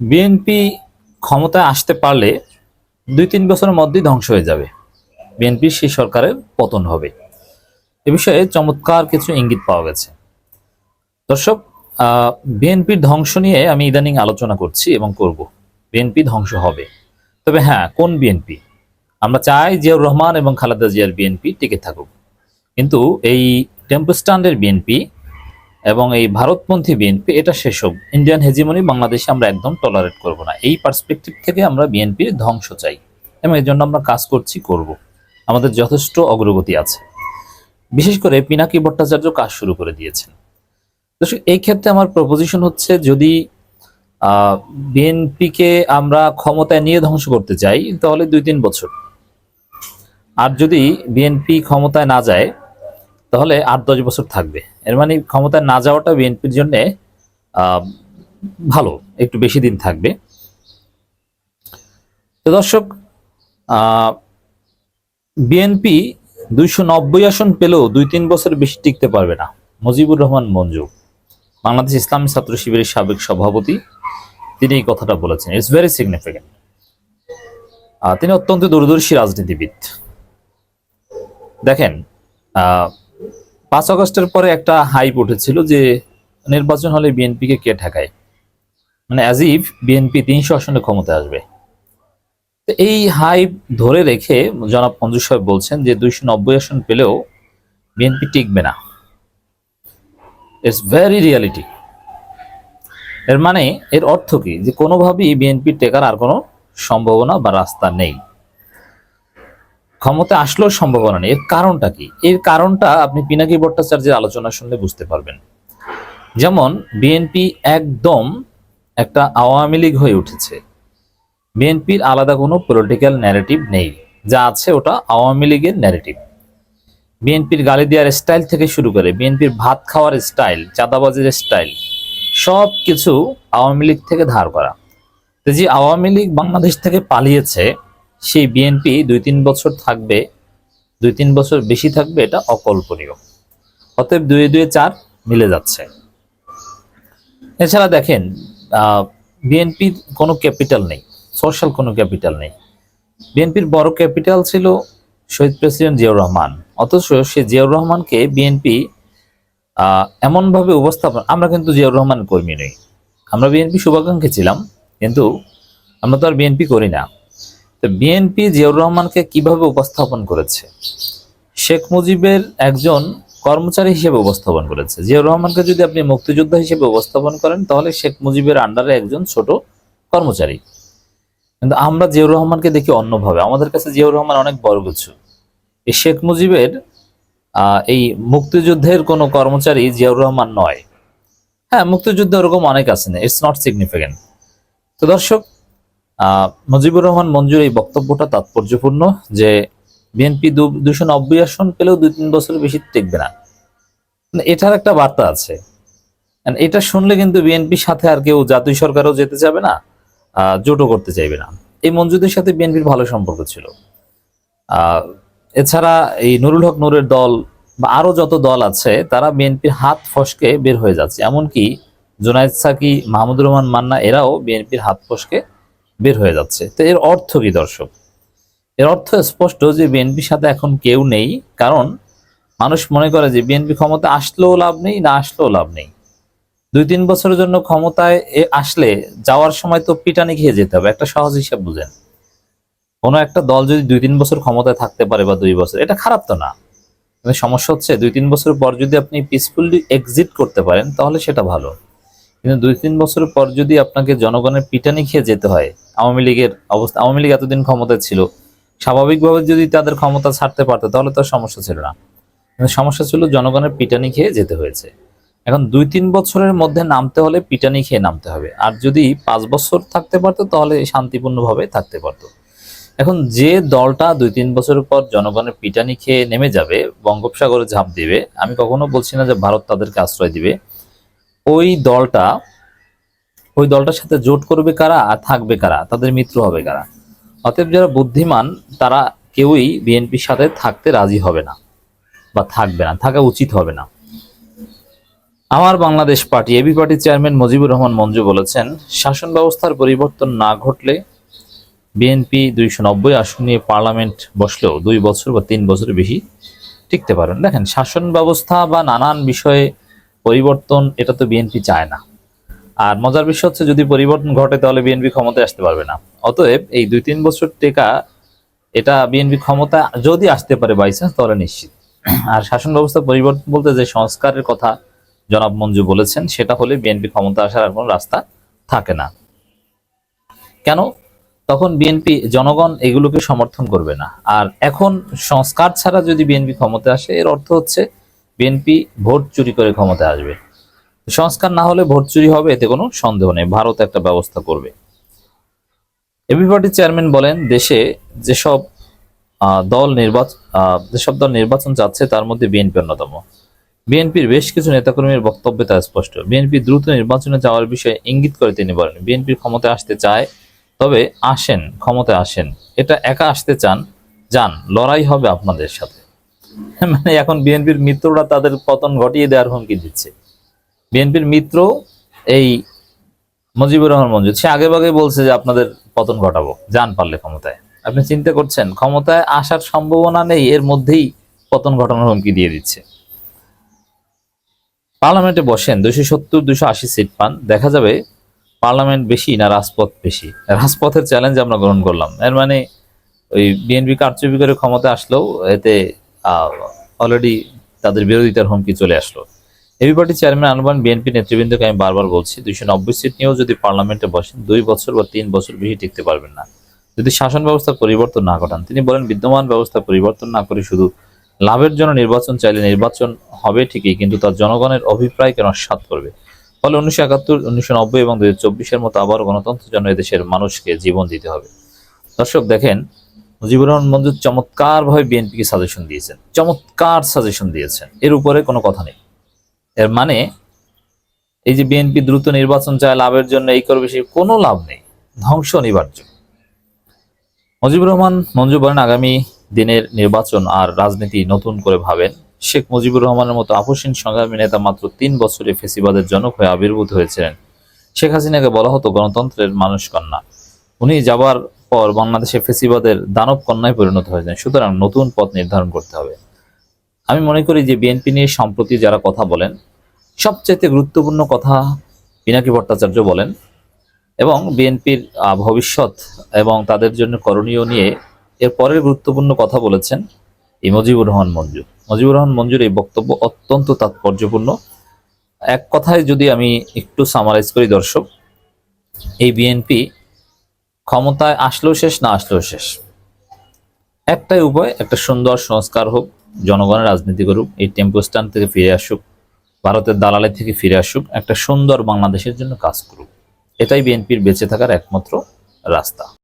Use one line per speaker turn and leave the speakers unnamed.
BNP ক্ষমতায় আসতে পারলে দুই তিন বছরের মধ্যেই ধ্বংস হয়ে যাবে। বিএনপির সেই সরকারের পতন হবে। এ বিষয়ে চমৎকার কিছু ইঙ্গিত পাওয়া গেছে। দর্শক বিএনপির ধ্বংস নিয়ে আমি ইদানিং আলোচনা করছি এবং করব। বিএনপি ধ্বংস হবে। তবে হ্যাঁ কোন বিএনপি আমরা চাই জিয়াউর রহমান এবং খালেদা জিয়ার বিএনপি টিকে থাকুক। কিন্তু এই টেম্পো স্ট্যান্ডের বিএনপি এবং এই ভারতপন্থী বিএনপি এটা সেসব। ইন্ডিয়ান হেজিমনি বাংলাদেশে আমরা একদম টলারেট করব না। এই পার্সপেক্টিভ থেকে আমরা বিএনপির ধ্বংস চাই এবং এর জন্য আমরা কাজ করছি, করব। আমাদের যথেষ্ট অগ্রগতি আছে। বিশেষ করে পিনাকি ভট্টাচার্য কাজ শুরু করে দিয়েছেন। দর্শক, এই ক্ষেত্রে আমার প্রপোজিশন হচ্ছে, যদি বিএনপিকে আমরা ক্ষমতায় নিয়ে ধ্বংস করতে চাই, তাহলে দুই তিন বছর। আর যদি বিএনপি ক্ষমতায় না যায় তাহলে আট, দশ বছর থাকবে। এর মানে ক্ষমতায় না যাওয়াটা বিএনপির জন্য ভালো, একটু বেশি দিন থাকবে। তো দর্শক বিএনপি দুইশো নব্বই আসন পেলেও দুই, তিন বছর বেশি টিকতে পারবে না। মুজিবুর রহমান মঞ্জু, বাংলাদেশ ইসলামী ছাত্র শিবিরের সাবেক সভাপতি, তিনি এই কথাটা বলেছেন। ইটস ভেরি সিগনিফিকেন্ট তিনি অত্যন্ত দূরদর্শী রাজনীতিবিদ। দেখেন পাঁচ আগস্টের পরে একটা হাইপ উঠেছিল যে নির্বাচন হলে বিএনপিকে কে ঠেকায়? মানে অ্যাজ ইফ বিএনপি তিনশো আসনে ক্ষমতা আসবে। তো এই হাইপ ধরে রেখে জনাব মঞ্জুর সাহেব বলছেন যে দুইশো নব্বই আসন পেলেও বিএনপি টিকবে না। ইটস ভেরি রিয়ালিটি এর মানে এর অর্থ কি? যে কোনোভাবেই বিএনপি টেকার আর কোনো সম্ভাবনা বা রাস্তা নেই। ক্ষমতা আসলেও সম্ভাবনা নেই। এর কারণটা কি? এর কারণটা আপনি পিনাকি ভট্টাচার্যের আলোচনা শুনলে বুঝতে পারবেন। যেমন বিএনপি একদম একটা আওয়ামী লীগ হয়ে উঠেছে। বিএনপির আলাদা কোনো পলিটিক্যাল ন্যারেটিভ নেই। যা আছে ওটা আওয়ামী লীগের ন্যারেটিভ বিএনপির গালি দেওয়ার স্টাইল থেকে শুরু করে বিএনপির ভাত খাওয়ার স্টাইল চাঁদাবাজের স্টাইল সব কিছু আওয়ামী লীগ থেকে ধার করা। যে আওয়ামী লীগ বাংলাদেশ থেকে পালিয়েছে সেই বিএনপি দুই তিন বছর থাকবে, দুই তিন বছর বেশি থাকবে, এটা অকল্পনীয়। অতএব দুয়ে দুয়ে চার মিলে যাচ্ছে। এছাড়া দেখেন বিএনপির কোনো ক্যাপিটাল নেই, সোশ্যাল কোনো ক্যাপিটাল নেই। বিএনপির বড় ক্যাপিটাল ছিল শহীদ প্রেসিডেন্ট জিয়াউর রহমান। অথচ সে জিয়াউর রহমানকে বিএনপি এমনভাবে উপস্থাপন আমরা কিন্তু জিয়াউর রহমান কর্মী নই। আমরা বিএনপি শুভাকাঙ্ক্ষী ছিলাম, কিন্তু আমরা তো আর বিএনপি করি না। বিএনপি জিয়াউর রহমানকে কীভাবে উপস্থাপন করেছে? শেখ মুজিবের একজন কর্মচারী হিসেবে উপস্থাপন করেছে। জিয়াউর রহমানকে যদি আপনি মুক্তিযোদ্ধা হিসেবে উপস্থাপন করেন, তাহলে শেখ মুজিবের আন্ডারে একজন ছোট কর্মচারী। কিন্তু আমরা জিয়াউর রহমানকে দেখি অন্যভাবে। আমাদের কাছে জিয়াউর রহমান অনেক বড় কিছু। এই শেখ মুজিবের এই মুক্তিযুদ্ধের কোনো কর্মচারী জিয়াউর রহমান নয়। হ্যাঁ মুক্তিযুদ্ধ ওরকম অনেক আছে না। ইটস নট সিগনিফিকেন্ট তো দর্শক মুজিবুর রহমান মঞ্জুর এই বক্তব্যটা তাৎপর্যপূর্ণ যে বিএনপি দুশো নব্বই আসন পেলেও দুই তিন বছরের বেশি টিকবে না। মানে এটার একটা বার্তা আছে। এটা শুনলে কিন্তু বিএনপির সাথে আর কেউ জাতীয় সরকারও যেতে যাবে না জোটও করতে চাইবে না। এই মঞ্জুদের সাথে বিএনপির ভালো সম্পর্ক ছিল। এছাড়া এই নুরুল হক নুরের দল বা আরও যত দল আছে, তারা বিএনপির হাত ফসকে বের হয়ে যাচ্ছে। এমনকি জুনায়দ সাকি, মাহমুদুর রহমান মান্না, এরাও বিএনপির হাত ফসকে বের হয়ে যাচ্ছে। তো এর অর্থ কি, দর্শক? এর অর্থ স্পষ্ট যে বিএনপির সাথে এখন কেউ নেই, কারণ মানুষ মনে করে যে বিএনপি ক্ষমতা আসলেও লাভ নেই, না আসলেও লাভ নেই। দুই তিন বছরের জন্য ক্ষমতায় আসলে যাওয়ার সময় তো পিটানি খেয়ে যেতে হবে, একটা সহজ হিসাব বুঝেন। কোনো একটা দল যদি দুই তিন বছর ক্ষমতায় থাকতে পারে বা দুই বছর, এটা খারাপ তো না। সমস্যা হচ্ছে দুই তিন বছর পর যদি আপনি পিসফুলি এক্সিট করতে পারেন, তাহলে সেটা ভালো। কিন্তু দুই তিন বছর পর যদি আপনাকে জনগণের পিটানি খেয়ে যেতে হয়, আওয়ামী লীগের অবস্থা, আওয়ামী লীগ এতদিন ক্ষমতায় ছিল, স্বাভাবিকভাবে যদি তাদের ক্ষমতা ছাড়তে পারতো, তাহলে তো সমস্যা ছিল না। কিন্তু সমস্যা ছিল জনগণের পিটানি খেয়ে যেতে হয়েছে। এখন দুই তিন বছরের মধ্যে নামতে হলে পিটানি খেয়ে নামতে হবে। আর যদি পাঁচ বছর থাকতে পারতো, তাহলে শান্তিপূর্ণভাবে থাকতে পারতো। এখন যে দলটা দুই তিন বছর পর জনগণের পিটানি খেয়ে নেমে যাবে, বঙ্গোপসাগরে ঝাঁপ দিবে, আমি কখনো বলছি না যে ভারত তাদেরকে আশ্রয় দিবে। ওই দলটা, ওই দলটার সাথে জোট করবে কারা আর থাকবে কারা? তাদের মিত্র হবে কারা? অতএব যারা বুদ্ধিমান, তারা কেউই বিএনপির সাথে থাকতে রাজি হবে না বা থাকবে না, থাকা উচিত হবে না। আমার বাংলাদেশ পার্টি, এবি পার্টির চেয়ারম্যান মুজিবুর রহমান মঞ্জু বলেছেন, শাসন ব্যবস্থার পরিবর্তন না ঘটলে বিএনপি দুইশো নব্বই আসন নিয়ে পার্লামেন্ট বসলেও দুই বছর বা তিন বছরের বেশি টিকতে পারেন দেখেন, শাসন ব্যবস্থা বা নানান বিষয়ে পরিবর্তন, এটা তো বিএনপি চায় না। আর মজার বিষয় হচ্ছে, যদি পরিবর্তন ঘটে, তাহলে বিএনপি ক্ষমতায় আসতে পারবে না। অতএব, এই দুই তিন বছর টেকা, এটা বিএনপি ক্ষমতা যদি আসতে পারে বাইচান্স তাহলে নিশ্চিত। আর শাসন ব্যবস্থা পরিবর্তন বলতে যে সংস্কারের কথা জনাব মঞ্জু বলেছেন, সেটা হলে বিএনপি ক্ষমতা আসার আর কোনো রাস্তা থাকে না। কেন? তখন বিএনপি জনগণ এগুলোকে সমর্থন করবে না। আর এখন সংস্কার ছাড়া যদি বিএনপি ক্ষমতা আসে, এর অর্থ হচ্ছে বিএনপি ভোট চুরি করে ক্ষমতায় আসবে। সংস্কার না হলে ভোট চুরি হবে, এতে কোনো সন্দেহ নেই। ভারত একটা ব্যবস্থা করবে। এবি পার্টির চেয়ারম্যান বলেন, দেশে যেসব দল নির্বাচন যেসব দল নির্বাচন চাচ্ছে তার মধ্যে বিএনপি অন্যতম। বিএনপির বেশ কিছু নেতাকর্মীর বক্তব্যে তা স্পষ্ট। বিএনপি দ্রুত নির্বাচনে যাওয়ার বিষয়ে ইঙ্গিত করে তিনি বলেন বিএনপি ক্ষমতায় আসতে চায়, তবে আসেন, ক্ষমতায় আসেন। এটা একা আসতে চান, যান, লড়াই হবে আপনাদের সাথে। মানে এখন বিএনপির মিত্ররা তাদের পতন ঘটিয়ে দেওয়ার হুমকি দিচ্ছে। বিএনপির মিত্র এই মুজিবুর রহমান মঞ্জুর, সে আগে ভাগে বলছে যে আপনাদের পতন ঘটাবো, যান পারলে ক্ষমতায়। আপনি চিন্তা করছেন, ক্ষমতায় আসার সম্ভাবনা নেই, এর মধ্যেই পতন ঘটানোর হুমকি দিয়ে দিচ্ছে। পার্লামেন্টে বসেন দুশো সত্তর দুশো আশি সিট পান। দেখা যাবে পার্লামেন্ট বেশি না রাজপথ বেশি। রাজপথের চ্যালেঞ্জ আমরা গ্রহণ করলাম। এর মানে ওই বিএনপি কারচুপি করে ক্ষমতা আসলেও এতে অলরেডি তাদের বিরোধিতার হুমকি চলে আসলো। এবি পার্টি চেয়ারম্যান আনবান বিএনপি নেতৃবৃন্দকে আমি বারবার বলছি, দুইশো নব্বই সিট নিয়েও যদি পার্লামেন্টে বসেন, দুই বছর বা তিন বছর বেশি টিকতে পারবেন না। যদি শাসন ব্যবস্থা পরিবর্তন না ঘটান, তিনি বলেন বিদ্যমান ব্যবস্থা পরিবর্তন না করে শুধু লাভের জন্য নির্বাচন চাইলে নির্বাচন হবে ঠিকই, কিন্তু তার জনগণের অভিপ্রায়কে নস্বাত করবে। ফলে উনিশশো একাত্তর, উনিশশো নব্বই এবং দুই হাজার চব্বিশের মতো আবার গণতন্ত্রের জন্য এদেশের মানুষকে জীবন দিতে হবে। দর্শক, দেখেন মুজিবুর রহমান মঞ্জুর চমৎকার ভাবে বিএনপিকে সাজেশন দিয়েছেন। চমৎকার সাজেশন দিয়েছেন। এর উপরে কোনো কথা নেই। এর মানে এই যে বিএনপি দ্রুত নির্বাচন চায়, লাভের জন্য এই করবে, সে কোনো লাভ নেই। ধ্বংস অনিবার্য। মুজিবুর রহমান মঞ্জু বলেন, আগামী দিনের নির্বাচন আর রাজনীতি নতুন করে ভাবেন। শেখ মুজিবুর রহমানের মতো আপসীন সংগ্রামী নেতা মাত্র তিন বছরে ফেসিবাদের জনক হয়ে আবির্ভূত হয়েছিলেন। শেখ হাসিনাকে বলা হতো গণতন্ত্রের মানুষ কন্যা। উনি যাবার পর বাংলাদেশে ফেসিবাদের দানব কন্যায় পরিণত হয়েছেন সুতরাং নতুন পথ নির্ধারণ করতে হবে। আমি মনে করি যে বিএনপি নিয়ে সম্প্রতি যারা কথা বলেন, সবচাইতে গুরুত্বপূর্ণ কথা পিনাকি ভট্টাচার্য বলেন এবং বিএনপির ভবিষ্যৎ এবং তাদের জন্য করণীয় নিয়ে এর পরের গুরুত্বপূর্ণ কথা বলেছেন এই মজিবুর রহমান মঞ্জু। মজিবুর রহমান মঞ্জুর এই বক্তব্য অত্যন্ত তাৎপর্যপূর্ণ। এক কথায় যদি আমি একটু সামারাইজ করি দর্শক, এই বিএনপি ক্ষমতায় আসলেও শেষ, না আসলেও শেষ। একটাই উপায়, একটা সুন্দর সংস্কার হোক, জনগণের রাজনীতি করুক, এই টেম্পো স্ট্যান্ড থেকে ফিরে আসুক, ভারতের দালালে থেকে ফিরে আসুক, একটা সুন্দর বাংলাদেশের জন্য কাজ করুক। এটাই বিএনপির বেঁচে থাকার একমাত্র রাস্তা।